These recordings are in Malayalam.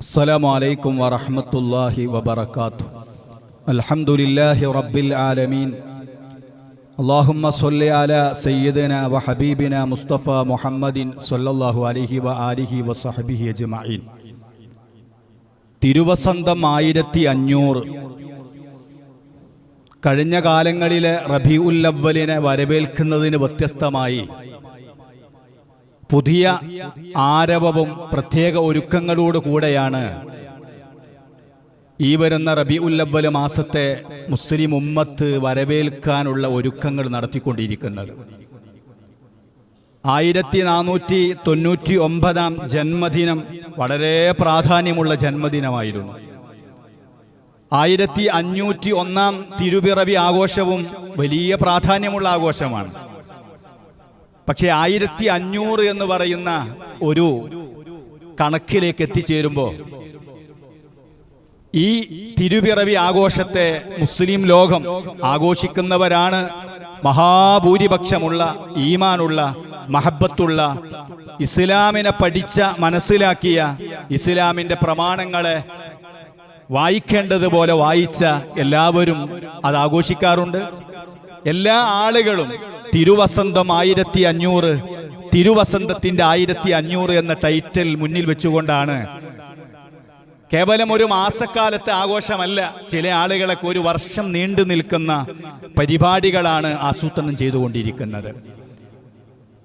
السلام عليكم ورحمة الله وبركاته الحمد لله رب العالمين اللهم صل على سيدنا وحبيبنا مصطفى محمد صلى الله عليه وآله وصحبه أجمعين തിരുവസന്തം ആയിരത്തി അഞ്ഞൂറ് കഴിഞ്ഞ കാലങ്ങളിലെ റബി ഉല്ലവലിനെ വരവേൽക്കുന്നതിന് വ്യത്യസ്തമായി പുതിയ ആരവവും പ്രത്യേക ഒരുക്കങ്ങളോട് കൂടെയാണ്. ഈ വരുന്ന റബി ഉല്ലവൽ മാസത്തെ മുസ്ലിം ഉമ്മത്ത് വരവേൽക്കാനുള്ള ഒരുക്കങ്ങൾ നടത്തിക്കൊണ്ടിരിക്കുന്നത്. ആയിരത്തി നാനൂറ്റി തൊണ്ണൂറ്റി ഒമ്പതാം ജന്മദിനം വളരെ പ്രാധാന്യമുള്ള ജന്മദിനമായിരുന്നു. ആയിരത്തി അഞ്ഞൂറ്റി ഒന്നാം തിരുപിറവി ആഘോഷവും വലിയ പ്രാധാന്യമുള്ള ആഘോഷമാണ്. പക്ഷേ ആയിരത്തി അഞ്ഞൂറ് എന്ന് പറയുന്ന ഒരു കണക്കിലേക്ക് എത്തിച്ചേരുമ്പോൾ ഈ തിരുപിറവി ആഘോഷത്തെ മുസ്ലിം ലോകം ആഘോഷിക്കുന്നവരാണ് മഹാഭൂരിപക്ഷമുള്ള ഈമാനുള്ള മഹബത്തുള്ള ഇസ്ലാമിനെ പഠിച്ച മനസ്സിലാക്കിയ ഇസ്ലാമിന്റെ പ്രമാണങ്ങളെ വായിക്കേണ്ടതുപോലെ വായിച്ച എല്ലാവരും അത് ആഘോഷിക്കാറുണ്ട്. എല്ലാ ആളുകളും തിരുവസന്തം ആയിരത്തി അഞ്ഞൂറ് തിരുവസന്തത്തിന്റെ ആയിരത്തി അഞ്ഞൂറ് എന്ന ടൈറ്റിൽ മുന്നിൽ വെച്ചുകൊണ്ടാണ്. കേവലം ഒരു മാസക്കാലത്തെ ആഘോഷമല്ല ചില ആളുകളൊക്കെ ഒരു വർഷം നീണ്ടു നിൽക്കുന്ന പരിപാടികളാണ് ആസൂത്രണം ചെയ്തുകൊണ്ടിരിക്കുന്നത്.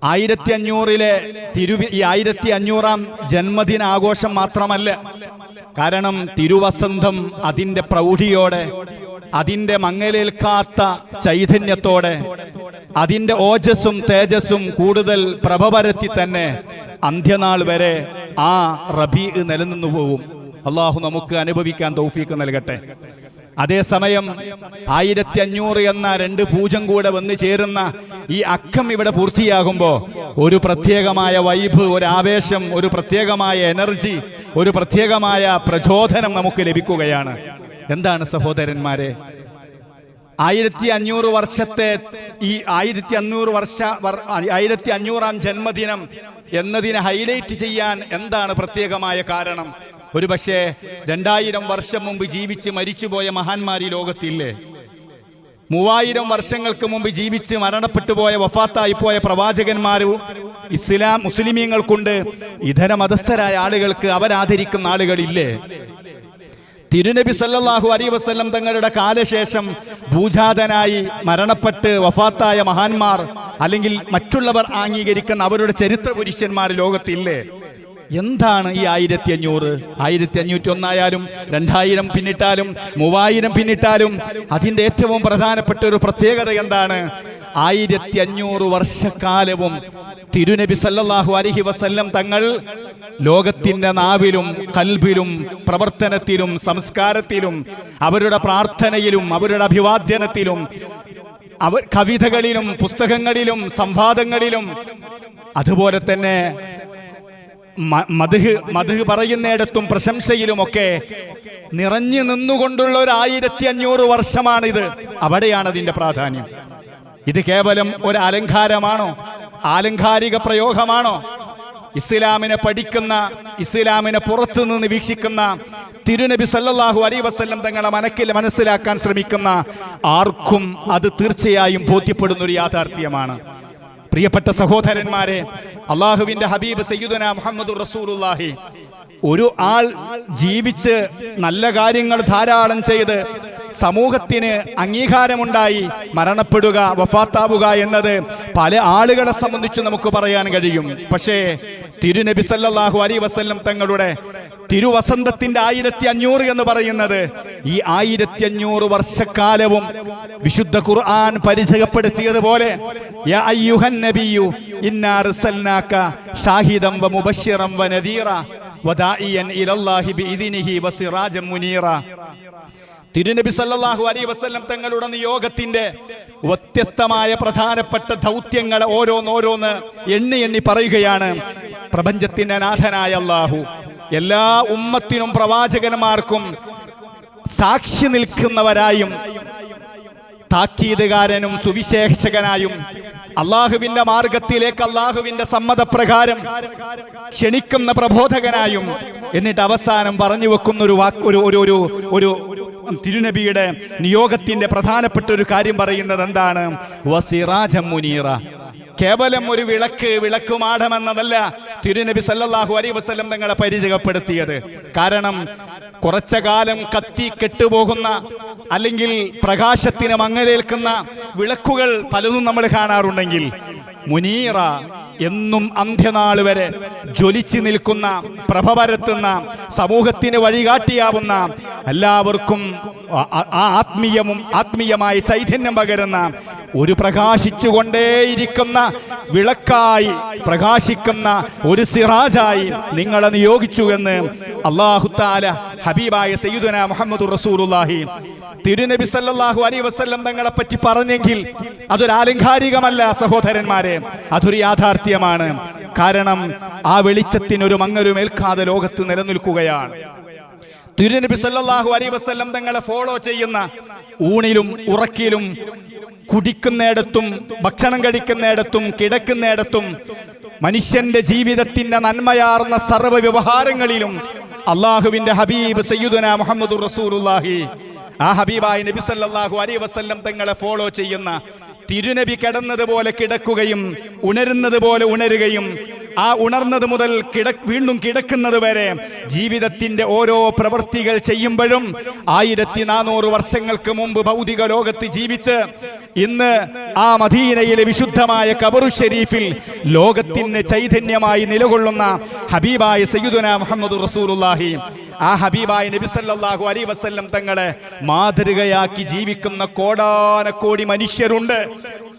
ആയിരത്തി അഞ്ഞൂറിലെ തിരു ഈ ആയിരത്തി അഞ്ഞൂറാം ജന്മദിന ആഘോഷം മാത്രമല്ല കാരണം തിരുവസന്തം അതിന്റെ പ്രൗഢിയോടെ അതിന്റെ മങ്ങലേൽക്കാത്ത ചൈതന്യത്തോടെ അതിന്റെ ഓജസ്സും തേജസ്സും കൂടുതൽ പ്രഭപരത്തി തന്നെ അന്ത്യനാൾ വരെ ആ റബി നിലനിന്നു പോവും. അള്ളാഹു നമുക്ക് അനുഭവിക്കാൻ തൗഫീക്ക് നൽകട്ടെ. അതേസമയം ആയിരത്തി അഞ്ഞൂറ് എന്ന രണ്ട് പൂജം കൂടെ വന്നു ചേരുന്ന ഈ അക്കം ഇവിടെ പൂർത്തിയാകുമ്പോൾ ഒരു പ്രത്യേകമായ വൈബ് ഒരു ആവേശം ഒരു പ്രത്യേകമായ എനർജി ഒരു പ്രത്യേകമായ പ്രചോദനം നമുക്ക് ലഭിക്കുകയാണ്. എന്താണ് സഹോദരന്മാരെ? ആയിരത്തി അഞ്ഞൂറ് വർഷത്തെ ഈ ആയിരത്തി അഞ്ഞൂറ് വർഷ വർ- ആയിരത്തി അഞ്ഞൂറാം ജന്മദിനം എന്നതിനെ ഹൈലൈറ്റ് ചെയ്യാൻ എന്താണ് പ്രത്യേകമായ കാരണം? ഒരു പക്ഷേ രണ്ടായിരം വർഷം മുമ്പ് ജീവിച്ച് മരിച്ചുപോയ മഹാന്മാരി ലോകത്തില്ലേ? മൂവായിരം വർഷങ്ങൾക്ക് മുമ്പ് ജീവിച്ച് മരണപ്പെട്ടു പോയ വഫാത്തായി പോയ പ്രവാചകന്മാരും ഇസ്ലാം മുസ്ലിമീങ്ങൾക്കുണ്ട്. ഇതര മതസ്ഥരായ ആളുകൾക്ക് അവരാദരിക്കുന്ന ആളുകളില്ലേ? തിരുനബി സല്ലാഹു അലൈ വസ്ല്ലം തങ്ങളുടെ കാലശേഷം ഭൂജാതനായി മരണപ്പെട്ട് വഫാത്തായ മഹാന്മാർ അല്ലെങ്കിൽ മറ്റുള്ളവർ അംഗീകരിക്കുന്ന അവരുടെ ചരിത്ര പുരുഷന്മാർ ലോകത്തില്ലേ? എന്താണ് ഈ ആയിരത്തി അഞ്ഞൂറ് ആയിരത്തി അഞ്ഞൂറ്റി ഒന്നായാലും രണ്ടായിരം പിന്നിട്ടാലും മൂവായിരം പിന്നിട്ടാലും അതിന്റെ ഏറ്റവും പ്രധാനപ്പെട്ട ഒരു പ്രത്യേകത എന്താണ്? ആയിരത്തി അഞ്ഞൂറ് വർഷക്കാലവും തിരുനബി സല്ലാഹു അലഹി വസല്ലം തങ്ങൾ ലോകത്തിന്റെ നാവിലും കൽബിലും പ്രവർത്തനത്തിലും സംസ്കാരത്തിലും അവരുടെ പ്രാർത്ഥനയിലും അവരുടെ അഭിവാദ്യനത്തിലും അവർ കവിതകളിലും പുസ്തകങ്ങളിലും സംവാദങ്ങളിലും അതുപോലെ തന്നെ മധു മധുഹ് പറയുന്നിടത്തും പ്രശംസയിലുമൊക്കെ നിറഞ്ഞു നിന്നുകൊണ്ടുള്ള ഒരു ആയിരത്തി അഞ്ഞൂറ് വർഷമാണിത്. അവിടെയാണ് അതിന്റെ പ്രാധാന്യം. ഇത് കേവലം ഒരു അലങ്കാരമാണോ? ആലങ്കാരിക പ്രയോഗമാണോ? ഇസ്ലാമിനെ പഠിക്കുന്ന ഇസ്ലാമിനെ പുറത്തു നിന്ന് വീക്ഷിക്കുന്ന തിരുനബി സല്ലാഹു അലൈ വസ്ല്ലം തങ്ങളെ മനക്കിൽ മനസ്സിലാക്കാൻ ശ്രമിക്കുന്ന ആർക്കും അത് തീർച്ചയായും ബോധ്യപ്പെടുന്ന ഒരു യാഥാർത്ഥ്യമാണ്. പ്രിയപ്പെട്ട സഹോദരന്മാരെ അള്ളാഹുവിന്റെ ഹബീബ് സയ്യുദന മുഹമ്മദ് റസൂലുള്ളാഹി ഒരു ആൾ ജീവിച്ച് നല്ല കാര്യങ്ങൾ ധാരാളം ചെയ്ത് സമൂഹത്തിന് അംഗീകാരമുണ്ടായി മരണപ്പെടുക വഫാത്താവുക എന്നത് പല ആളുകളെ സംബന്ധിച്ച് നമുക്ക് പറയാൻ കഴിയും. പക്ഷേ തിരുനബി സല്ലാഹു അലി വസല്ലം തങ്ങളുടെ തിരുവസന്തത്തിന്റെ ആയിരത്തി അഞ്ഞൂറ് എന്ന് പറയുന്നത് ഈ ആയിരത്തി അഞ്ഞൂറ് വർഷക്കാലവും വിശുദ്ധ ഖുർആൻ പരിചയപ്പെടുത്തിയതുപോലെ ഇന്നാ ഷാഹിദം വ മുബശ്ശിറം വ നദീറ തിരുനബി സല്ലല്ലാഹു അലൈഹി വസല്ലം തങ്ങളുടെ നിയോഗത്തിന്റെ വ്യത്യസ്തമായ പ്രധാനപ്പെട്ട ദൗത്യങ്ങൾ ഓരോന്നോരോന്ന് എണ്ണി എണ്ണി പറയുകയാണ്. പ്രപഞ്ചത്തിന്റെ നാഥനായ അള്ളാഹു എല്ലാ ഉമ്മത്തിനും പ്രവാചകന്മാർക്കും സാക്ഷി നിൽക്കുന്നവരായും താക്കീതുകാരനും സുവിശേഷകനായും അള്ളാഹുവിന്റെ മാർഗത്തിലേക്ക് അള്ളാഹുവിന്റെ സമ്മതപ്രകാരം ക്ഷണിക്കുന്ന പ്രബോധകനായും എന്നിട്ട് അവസാനം പറഞ്ഞു വെക്കുന്ന ഒരു വാക്ക് ഒരു ഒരു ഒരു ഒരു തിരുനബിയുടെ നിയോഗത്തിന്റെ പ്രധാനപ്പെട്ട ഒരു കാര്യം പറയുന്നത് എന്താണ്? മുനീറ. കേവലം ഒരു വിളക്ക് വിളക്കുമാടമെന്നതല്ല തിരുനബി സല്ലാഹു അലൈ വസ്ലം തങ്ങളെ പരിചയപ്പെടുത്തിയത്. കാരണം കുറച്ച കാലം കത്തി കെട്ടുപോകുന്ന അല്ലെങ്കിൽ പ്രകാശത്തിന് മങ്ങലേൽക്കുന്ന വിളക്കുകൾ പലതും നമ്മൾ കാണാറുണ്ടെങ്കിൽ മുനീറ എന്നും അന്ത്യനാൾ വരെ ജ്വലിച്ചു നിൽക്കുന്ന പ്രഭ പരത്തുന്ന സമൂഹത്തിന് വഴികാട്ടിയാവുന്ന എല്ലാവർക്കും ആത്മീയവും ആത്മീയമായ ചൈതന്യം പകരുന്ന ഒരു പ്രകാശിച്ചുകൊണ്ടേയിരിക്കുന്ന വിളക്കായി പ്രകാശിക്കുന്ന ഒരു സിറാജായി നിങ്ങളെ നിയോഗിച്ചു എന്ന് അള്ളാഹുത്താല ഹബീബായ സയ്യിദുന മുഹമ്മദ് റസൂലുള്ളാഹി തിരുനബി സല്ലാഹു അലി വസ്ല്ലം തങ്ങളെ പറ്റി പറഞ്ഞെങ്കിൽ അതൊരു ആലങ്കാരികമല്ല സഹോദരന്മാരെ. അതൊരു യാഥാർത്ഥ്യമാണ്. കാരണം ആ വെളിച്ചത്തിന് ഒരു മങ്ങലും ഏൽക്കാതെ ലോകത്ത് നിലനിൽക്കുകയാണ്. തിരുനബി സല്ലാഹു അലി വസ്ല്ലം തങ്ങളെ ഫോളോ ചെയ്യുന്ന ഊണിലും ഉറക്കിലും കുടിക്കുന്നിടത്തും ഭക്ഷണം കഴിക്കുന്നിടത്തും കിടക്കുന്നിടത്തും മനുഷ്യന്റെ ജീവിതത്തിന്റെ നന്മയാർന്ന സർവ വ്യവഹാരങ്ങളിലും അള്ളാഹുവിന്റെ ഹബീബ് സയ്യുദന മുഹമ്മദ് റസൂലുള്ളാഹി ആ ഹബീബായ നബി സല്ലല്ലാഹു അലൈഹി വസല്ലം തങ്ങളെ ഫോളോ ചെയ്യുന്ന തിരുനബി കിടന്നതുപോലെ കിടക്കുകയും ഉണരുന്നത് പോലെ ഉണരുകയും ആ ഉണർന്നത് മുതൽ കിട വീണ്ടും കിടക്കുന്നത് വരെ ജീവിതത്തിന്റെ ഓരോ പ്രവൃത്തികൾ ചെയ്യുമ്പോഴും ആയിരത്തി നാനൂറ് വർഷങ്ങൾക്ക് മുമ്പ് ഭൗതിക ലോകത്ത് ജീവിച്ച് ഇന്ന് ആ മദീനയിലെ വിശുദ്ധമായ കബറു ഷെരീഫിൽ ലോകത്തിന് ചൈതന്യമായി നിലകൊള്ളുന്ന ഹബീബായ സയ്യിദുന മുഹമ്മദ് റസൂലുള്ളാഹി ആ ഹബീബായ നബി സല്ലല്ലാഹു അലൈഹി വസല്ലം തങ്ങളെ മാതൃകയാക്കി ജീവിക്കുന്ന കോടാനക്കോടി മനുഷ്യരുണ്ട്.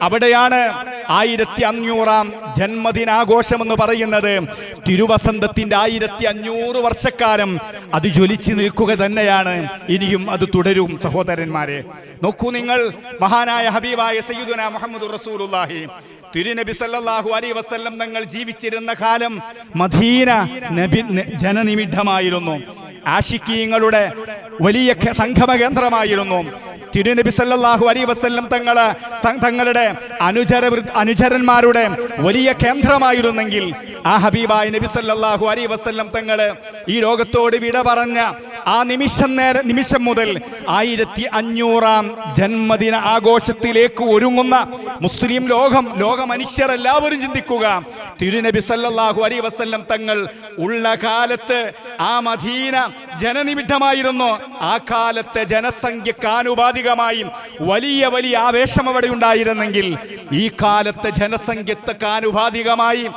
അവിടെയാണ് ആയിരത്തി അഞ്ഞൂറാം ജന്മദിനാഘോഷം എന്ന് പറയുന്നത്. തിരുവസന്തത്തിന്റെ ആയിരത്തി അഞ്ഞൂറ് വർഷക്കാലം അത് ജ്വലിച്ചു നിൽക്കുക തന്നെയാണ്. ഇനിയും അത് തുടരും സഹോദരന്മാരെ. നോക്കൂ നിങ്ങൾ മഹാനായ ഹബീബായ സയ്യിദുന മുഹമ്മദ് റസൂലുള്ളാഹി. തിരുനബി സല്ലല്ലാഹു അലൈഹി വസല്ലം തങ്ങൾ ജീവിച്ചിരുന്ന കാലം മദീന നബി ജനനിമിഡമായിരുന്നു ആഷിക്കീങ്ങളുടെ വലിയ സംഗമ കേന്ദ്രമായിരുന്നു തിരുനബി സല്ലാഹു അലൈഹി വസ്ല്ലം തങ്ങൾ തങ്ങളുടെ അനുചര അനുചരന്മാരുടെ വലിയ കേന്ദ്രമായിരുന്നെങ്കിൽ ആ ഹബീബായ നബി സല്ലാഹു അലൈഹി വസ്ല്ലം തങ്ങൾ ഈ ലോകത്തോട് വിട പറഞ്ഞ ആ നിമിഷം നേര നിമിഷം മുതൽ ആയിരത്തി അഞ്ഞൂറാം ജന്മദിന ആഘോഷത്തിലേക്ക് ഒരുങ്ങുന്ന മുസ്ലിം ലോകം ലോക മനുഷ്യർ എല്ലാവരും ചിന്തിക്കുക. തിരുനബി സല്ലാഹു അലൈഹി വസ്ല്ലം തങ്ങൾ ഉള്ള കാലത്ത് ആ മദീന ജനനിമിഡമായിരുന്നു ആ കാലത്തെ ജനസംഖ്യക്ക് ആനുപാതികമായും വലിയ വലിയ ആവേശം അവിടെ ഉണ്ടായിരുന്നെങ്കിൽ ഈ കാലത്തെ ജനസംഖ്യക്ക് ആനുപാതികമായി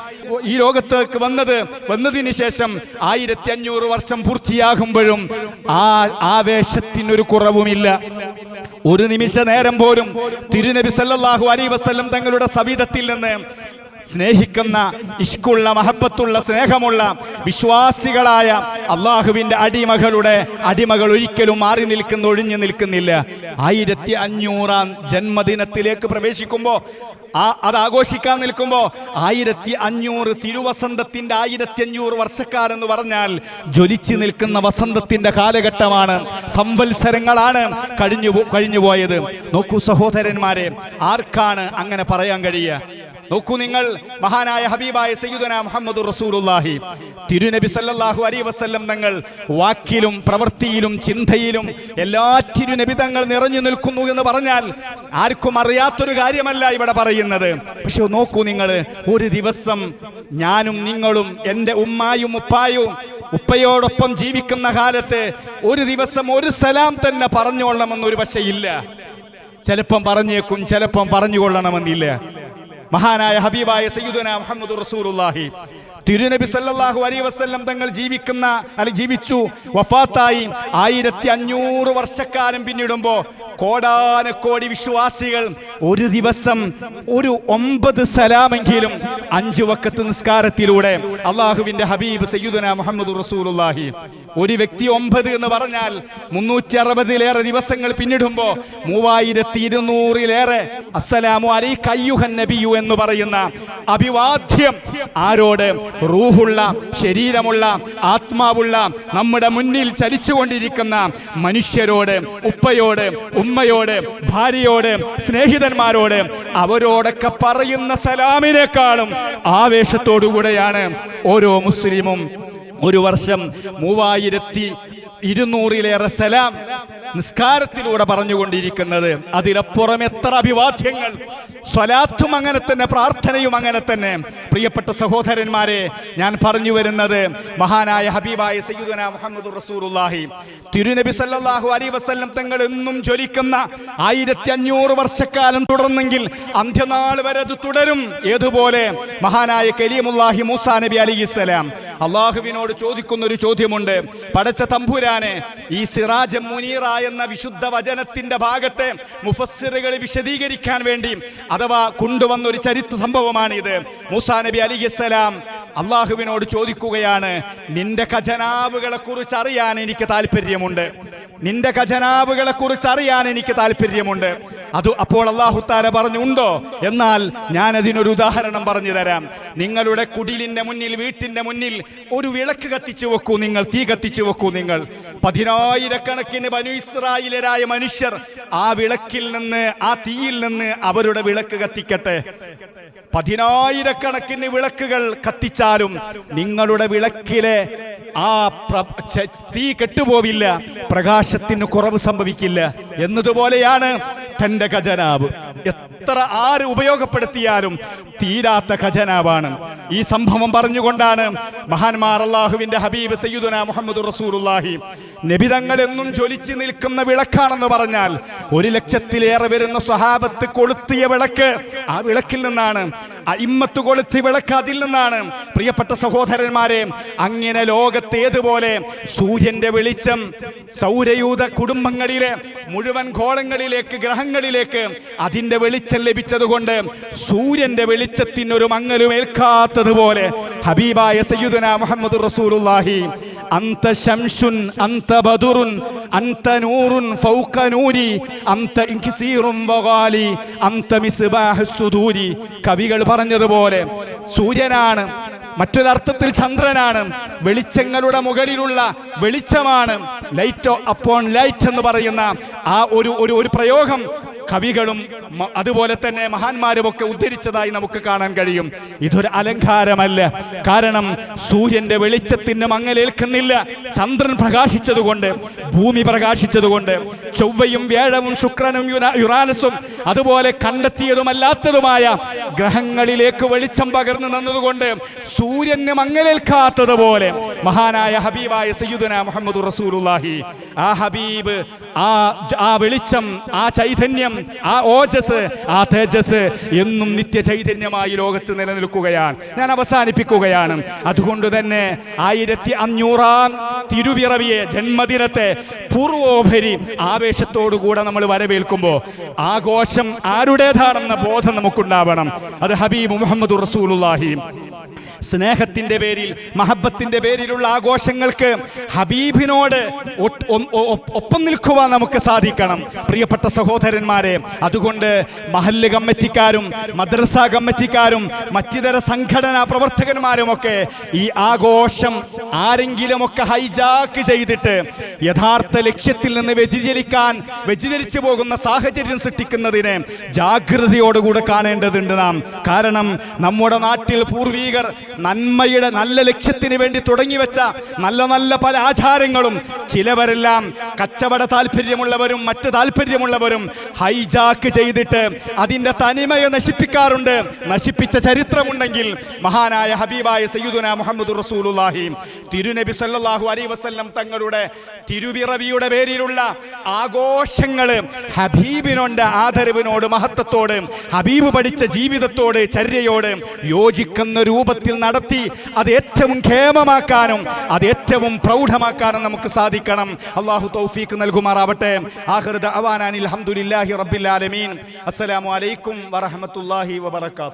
ഈ ലോകത്തേക്ക് വന്നത് വന്നതിന് ശേഷം ആയിരത്തി അഞ്ഞൂറ് വർഷം പൂർത്തിയാകുമ്പോഴും ആ ആവേശത്തിനൊരു കുറവുമില്ല. ഒരു നിമിഷ നേരം പോലും തിരുനബി സല്ലല്ലാഹു അലൈഹി വസല്ലം തങ്ങളുടെ സവിധത്തിൽ നിന്ന് സ്നേഹിക്കുന്ന ഇഷ്കുള്ള മഹബത്തുള്ള സ്നേഹമുള്ള വിശ്വാസികളായ അള്ളാഹുവിന്റെ അടിമകളുടെ അടിമകൾ ഒരിക്കലും മാറി നിൽക്കുന്ന ഒഴിഞ്ഞു നിൽക്കുന്നില്ല. ആയിരത്തി അഞ്ഞൂറാം ജന്മദിനത്തിലേക്ക് പ്രവേശിക്കുമ്പോൾ ആ അത് ആഘോഷിക്കാൻ നിൽക്കുമ്പോൾ ആയിരത്തി അഞ്ഞൂറ് തിരുവസന്തത്തിന്റെ ആയിരത്തി അഞ്ഞൂറ് വർഷക്കാരെന്ന് പറഞ്ഞാൽ ജ്വലിച്ചു നിൽക്കുന്ന വസന്തത്തിന്റെ കാലഘട്ടമാണ് സംവത്സരങ്ങളാണ് കഴിഞ്ഞു കഴിഞ്ഞുപോയത്. കഴിഞ്ഞു പോയത് നോക്കൂ സഹോദരന്മാരെ ആർക്കാണ് അങ്ങനെ പറയാൻ കഴിയുക? നോക്കൂ നിങ്ങൾ മഹാനായ ഹബീബായ സയ്യുദന മുഹമ്മദ് റസൂലുള്ളാഹി. തിരുനബി സല്ലല്ലാഹു അലൈഹി വസല്ലം തങ്ങൾ വാക്കിലും പ്രവൃത്തിയിലും ചിന്തയിലും എല്ലാ തിരുനബി തങ്ങൾ നിറഞ്ഞു നിൽക്കുന്നു എന്ന് പറഞ്ഞാൽ ആർക്കും അറിയാത്തൊരു കാര്യമല്ല ഇവിടെ പറയുന്നത്. പക്ഷെ നോക്കൂ നിങ്ങൾ ഒരു ദിവസം ഞാനും നിങ്ങളും എന്റെ ഉമ്മായും ഉപ്പായും ഉപ്പയോടൊപ്പം ജീവിക്കുന്ന കാലത്ത് ഒരു ദിവസം ഒരു സലാം തന്നെ പറഞ്ഞോളണമെന്നൊരു പക്ഷേ ഇല്ല. ചിലപ്പം പറഞ്ഞേക്കും ചിലപ്പം പറഞ്ഞുകൊള്ളണമെന്നില്ല. മഹാനായ ഹബീബായ സയ്യിദുന മുഹമ്മദ് റസൂലുള്ളാഹി. തിരുനബി സല്ലല്ലാഹു അലൈഹി വസല്ലം തങ്ങൾ ജീവിക്കുന്ന അല്ലെ ജീവിച്ചു വഫാത്തായി ആയിരത്തി അഞ്ഞൂറ് വർഷക്കാലം പിന്നിടുമ്പോ കോടാനക്കോടി വിശ്വാസികൾ ഒരു ദിവസം ഒരു ഒമ്പത് സലാമെങ്കിലും അഞ്ചു വക്കത്ത് നിസ്കാരത്തിലൂടെ അള്ളാഹുവിന്റെ ഹബീബ് സയ്യുദന മുഹമ്മദ് റസൂലുള്ളാഹി. ഒരു വ്യക്തി ഒമ്പത് എന്ന് പറഞ്ഞാൽ മുന്നൂറ്റി അറുപതിലേറെ ദിവസങ്ങൾ പിന്നിടുമ്പോ മൂവായിരത്തി ഇരുന്നൂറിലേറെ അസ്സലാമു അലൈക കയ്യുഹൻ നബിയു എന്ന് പറയുന്ന അഭിവാദ്യം ആരോട്? റൂഹുള്ള ശരീരമുള്ള ആത്മാവുള്ള നമ്മുടെ മുന്നിൽ ചലിച്ചുകൊണ്ടിരിക്കുന്ന മനുഷ്യരോട് ഉപ്പയോട് ഉമ്മയോട് ഭാര്യയോട് സ്നേഹിതന്മാരോട് അവരോടൊക്കെ പറയുന്ന സലാമിനേക്കാളും ആവേശത്തോടുകൂടെയാണ് ഓരോ മുസ്ലിമും ഒരു വർഷം മൂവായിരത്തി ഇരുന്നൂറിലേറെ സലാം നിസ്കാരത്തിലൂടെ പറഞ്ഞുകൊണ്ടിരിക്കുന്നത്. അതിലപ്പുറം എത്ര അഭിവാദ്യങ്ങൾ. സ്വലാത്തും അങ്ങനെ തന്നെ പ്രാർത്ഥനയും അങ്ങനെ തന്നെ. പ്രിയപ്പെട്ട സഹോദരന്മാരെ ഞാൻ പറഞ്ഞു വരുന്നത് മഹാനായ ഹബീബായ സയ്യിദുന മുഹമ്മദ് റസൂലുള്ളാഹി. തിരുനബി സല്ലല്ലാഹു അലൈഹി വസല്ലം തങ്ങൾ എന്നും ജ്വലിക്കുന്ന ആയിരത്തി അഞ്ഞൂറ് വർഷക്കാലം തുടർന്നെങ്കിൽ അന്ത്യനാൾ വരെ അത് തുടരും. ഏതുപോലെ? മഹാനായ കലീമുല്ലാഹി മൂസാ നബി അലിഹിസ്സലാം അള്ളാഹുവിനോട് ചോദിക്കുന്ന ഒരു ചോദ്യമുണ്ട്. പടച്ച തമ്പുരാനെ ഈ സിറാജ് മുനീറ എന്ന വിശുദ്ധ വചനത്തിന്റെ ഭാഗത്തെ മുഫസ്സിറുകൾ വിശദീകരിക്കാൻ വേണ്ടി അഥവാ കൊണ്ടുവന്ന ഒരു ചരിത്ര സംഭവമാണിത്. മൂസാ നബി അലിഹിസ്സലാം അള്ളാഹുവിനോട് ചോദിക്കുകയാണ് നിന്റെ ഖജനാവുകളെ കുറിച്ച് അറിയാൻ എനിക്ക് താല്പര്യമുണ്ട്. നിന്റെ ഖജനാവുകളെ കുറിച്ച് അറിയാൻ എനിക്ക് താല്പര്യമുണ്ട്. അത് അപ്പോൾ അള്ളാഹു താല പറഞ്ഞുണ്ടോ? എന്നാൽ ഞാൻ അതിനൊരു ഉദാഹരണം പറഞ്ഞു തരാം. നിങ്ങളുടെ കുടിലിന്റെ മുന്നിൽ വീട്ടിന്റെ മുന്നിൽ ഒരു വിളക്ക് കത്തിച്ചു വെക്കൂ നിങ്ങൾ തീ കത്തിച്ചു വെക്കൂ നിങ്ങൾ. പതിനായിരക്കണക്കിന് ബനു ഇസ്രായേലരായ മനുഷ്യർ ആ വിളക്കിൽ നിന്ന് ആ തീയിൽ നിന്ന് അവരുടെ വിളക്ക് കത്തിക്കട്ടെ. പതിനായിരക്കണക്കിന് വിളക്കുകൾ കത്തിച്ചാലും നിങ്ങളുടെ വിളക്കിലെ ആ തീ കെട്ടുപോവില്ല. പ്രകാശത്തിന് കുറവ് സംഭവിക്കില്ല. എന്നതുപോലെയാണ് തന്റെ ഖജനാവ്. എത്ര ആര് ഉപയോഗപ്പെടുത്തിയാലും തീരാത്ത ഖജനാവാണ്. ഈ സംഭവം പറഞ്ഞുകൊണ്ടാണ് മഹാൻമാർ അള്ളാഹുവിന്റെ ഹബീബ് സയ്യുദന മുഹമ്മദ് റസൂലുള്ളാഹി നബിതങ്ങൾ എന്നും ജ്വലിച്ചു നിൽക്കുന്ന വിളക്കാണെന്ന് പറഞ്ഞാൽ ഒരു ലക്ഷത്തിലേറെ വരുന്ന സ്വഹാബത്ത് കൊളുത്തിയ വിളക്ക് ആ വിളക്കിൽ നിന്നാണ്. ഇമ്മത്ത് കൊളുത്തി വിളക്ക് അതിൽ നിന്നാണ്. പ്രിയപ്പെട്ട സഹോദരന്മാരെ അങ്ങനെ ലോകത്ത് ഏതുപോലെ സൂര്യന്റെ വെളിച്ചം സൗരയൂത കുടുംബങ്ങളിലെ മുഴുവൻ ഗോളങ്ങളിലേക്ക് ഗ്രഹങ്ങളിലേക്ക് അതിന്റെ വെളിച്ചം ലഭിച്ചതുകൊണ്ട് സൂര്യന്റെ വെളിച്ചത്തിനൊരു മങ്ങലും ഏൽക്കാത്തതുപോലെ ഹബീബായ സയ്യുദന മുഹമ്മദ് റസൂലുള്ളാഹി അന്ത ശംഷുൻ അന്ത ബദുറുൻ അന്ത നൂറുൻ ഫൗക നൂരി അന്ത ഇൻകിസീറും വഗാലി അന്ത മിസ്ബാഹ് സുദൂരി. കവികൾ പറഞ്ഞതുപോലെ സൂര്യനാണ് മറ്റൊരർത്ഥത്തിൽ ചന്ദ്രനാണ് വെളിച്ചങ്ങളുടെ മുകളിലുള്ള വെളിച്ചമാണ്. ലൈറ്റ് അപ്പോൺ ലൈറ്റ് എന്ന് പറയുന്ന ആ ഒരു ഒരു പ്രയോഗം കവികളും അതുപോലെ തന്നെ മഹാന്മാരും ഒക്കെ ഉദ്ധരിച്ചതായി നമുക്ക് കാണാൻ കഴിയും. ഇതൊരു അലങ്കാരമല്ല. കാരണം സൂര്യന്റെ വെളിച്ചത്തിന് മങ്ങലേൽക്കുന്നില്ല. ചന്ദ്രൻ പ്രകാശിച്ചതുകൊണ്ട് ഭൂമി പ്രകാശിച്ചതുകൊണ്ട് ചൊവ്വയും വ്യാഴവും ശുക്രനും യുറാനസും അതുപോലെ കണ്ടെത്തിയതുമല്ലാത്തതുമായ ഗ്രഹങ്ങളിലേക്ക് വെളിച്ചം പകർന്നു നിന്നതുകൊണ്ട് സൂര്യന് മങ്ങലേൽക്കാത്തതുപോലെ മഹാനായ ഹബീബായ സയ്യുദന മുഹമ്മദ് റസൂലുല്ലാഹി ആ ഹബീബ് ആ ആ വെളിച്ചം ആ ചൈതന്യം ആ ഓജസ് ആ തേജസ് എന്നും നിത്യ ചൈതന്യമായി ലോകത്ത് നിലനിൽക്കുകയാണ്. ഞാൻ അവസാനിപ്പിക്കുകയാണ്. അതുകൊണ്ട് തന്നെ ആയിരത്തി അഞ്ഞൂറാം തിരുവിറവിയെ ജന്മദിനത്തെ പൂർവോപരി ആവേശത്തോടുകൂടെ നമ്മൾ വരവേൽക്കുമ്പോൾ ആഘോഷം ആരുടേതാണെന്ന ബോധം നമുക്കുണ്ടാവണം. അത് ഹബീബ് മുഹമ്മദ് റസൂലുള്ളാഹി. സ്നേഹത്തിന്റെ പേരിൽ മഹബത്തിന്റെ പേരിലുള്ള ആഘോഷങ്ങൾക്ക് ഹബീബിനോട് ഒപ്പം നിൽക്കുവാൻ നമുക്ക് സാധിക്കണം. പ്രിയപ്പെട്ട സഹോദരന്മാരെ അതുകൊണ്ട് മഹല്ല് കമ്മിറ്റിക്കാരും മദ്രസ കമ്മിറ്റിക്കാരും മറ്റിതര സംഘടനാ പ്രവർത്തകന്മാരുമൊക്കെ ഈ ആഘോഷം ആരെങ്കിലുമൊക്കെ ഹൈജാക്ക് ചെയ്തിട്ട് യഥാർത്ഥ ലക്ഷ്യത്തിൽ നിന്ന് വ്യതിചലിക്കാൻ വ്യതിചലിച്ചു പോകുന്ന സാഹചര്യം സൃഷ്ടിക്കുന്നതിനെ ജാഗ്രതയോടുകൂടെ കാണേണ്ടതുണ്ട് നാം. കാരണം നമ്മുടെ നാട്ടിൽ പൂർവീകർ നന്മയുടെ നല്ല ലക്ഷ്യത്തിന് വേണ്ടി തുടങ്ങി വെച്ച നല്ല നല്ല പല ആചാരങ്ങളും ചിലവരെല്ലാം കച്ചവട താല്പര്യമുള്ളവരും മറ്റ് താല്പര്യമുള്ളവരും ഹൈജാക്ക് ചെയ്തിട്ട് അതിന്റെ തനിമയെ നശിപ്പിക്കാറുണ്ട്. നശിപ്പിച്ച ചരിത്രമുണ്ടെങ്കിൽ മഹാനായ ഹബീബായ സയ്യിദുന മുഹമ്മദ് റസൂലുള്ളാഹി. തിരുനബി സല്ലാഹു അലൈഹി വസല്ലം തങ്ങളുടെ തിരുവിറവിയുടെ പേരിലുള്ള ആഘോഷങ്ങൾ ഹബീബിനോണ്ട് ആദരവിനോട് മഹത്വത്തോട് ഹബീബ് പഠിച്ച ജീവിതത്തോട് ചര്യയോട് യോജിക്കുന്ന രൂപത്തിൽ നടത്തി അത് ഏറ്റവും ക്ഷേമമാക്കാനും അത് ഏറ്റവും പ്രൗഢമാക്കാനും നമുക്ക് സാധിക്കണം. അള്ളാഹു തൗഫീഖ് നൽകുമാറാവട്ടെ. ആഹൃദ അവാനാനിൽ അൽഹംദുലില്ലാഹി റബ്ബിൽ ആലമീൻ. അസ്സലാമു അലൈക്കും വറഹ്മത്തുള്ളാഹി വബറകാതുഹു.